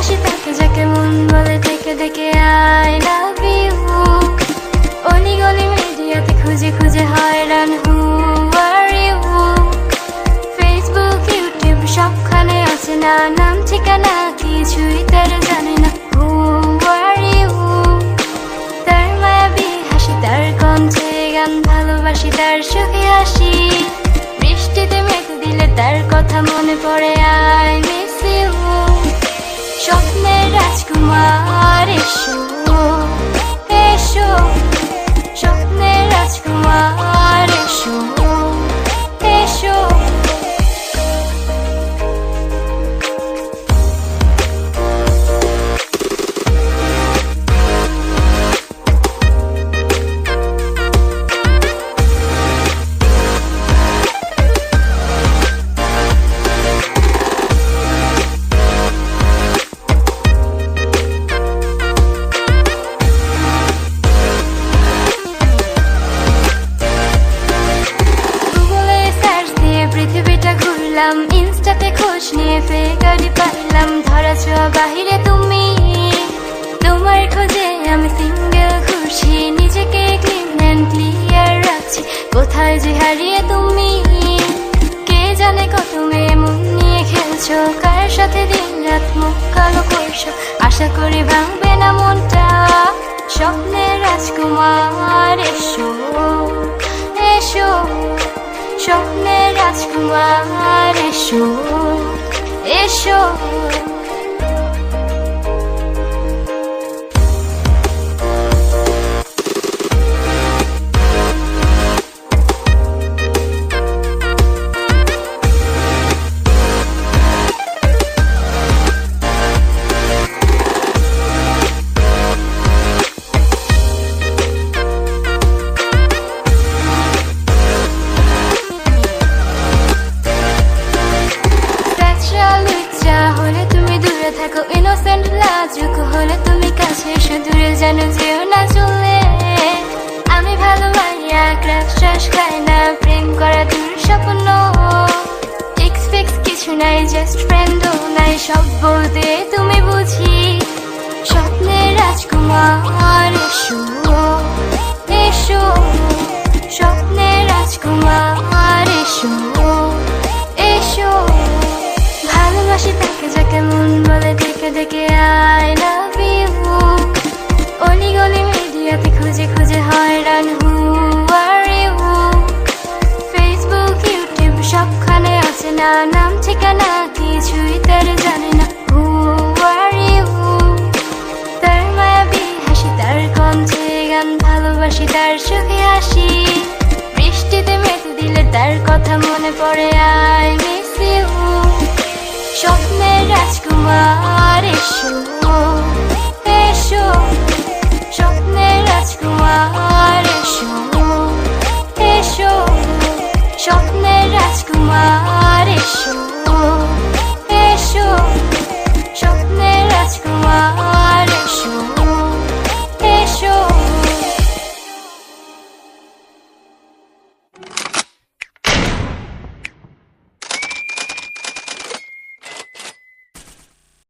ভালোবাসি তাকে যাকে মন বলে থেকে দেখে আই লাভ ইউ অলি গলি মিডিয়াতে খুঁজে খুঁজে হয়রান who are you Facebook YouTube সবখানে আছে না নাম ঠিকানা, কিছুই তার জানে না হু আর ইউ তার মায়াবী হাসি, তার কণ্ঠে গান ভালোবাসি, তার সুখী হাসি। বৃষ্টিতে মেঘ দিলে তার কথা মনে পড়ে আই মিস ইউ স্বপ্নের রাজকুমার এসো। ঘুরলাম ইনস্টাতে খোঁজ নিয়ে ফেক আইডি পাইলাম। ধরা বাহিরে তুমি, তোমার খোঁজে আমি সিঙ্গেল ঘুরছি। নিজেকে ক্লিন অ্যান্ড ক্লিয়ার রাখছি। কোথায় যে হারিয়ে তুমি, কে জানে কত মেয়ে মন নিয়ে খেলছো। কার সাথে দিন রাত মুখ কালো করছ? আশা করি ভাঙবে না মনটা। স্বপ্নের রাজকুমার এসো এসো। স্বপ্নের রাজকুমার এসো এসো। ইনোসেন্ট হলে তুমি কাছে এসো দূরে জানো যেও না চলে। আমি ভালো মাইয়া ক্রাশ শ্বাস খাই না, প্রেম করা দূর স্বপ্ন। ফিক্স কিছু নাই জাস্ট ফ্রেন্ডও নাই, সব বলতে তুমি বুঝি। স্বপ্নের রাজকুমার এসো এসো। স্বপ্নের রাজকুমার না, নাম, ঠিকানা, কিছুই তার জানে না। হু আর ইউ তার মায়াবী হাসি, তার কণ্ঠে গান, ভালোবাসি, তার সুখে হাসি। বৃষ্টিতে মেতে দিলে তার কথা মনে পড়ে আই মিস ইউ স্বপ্নের রাজকুমার এসো এসো।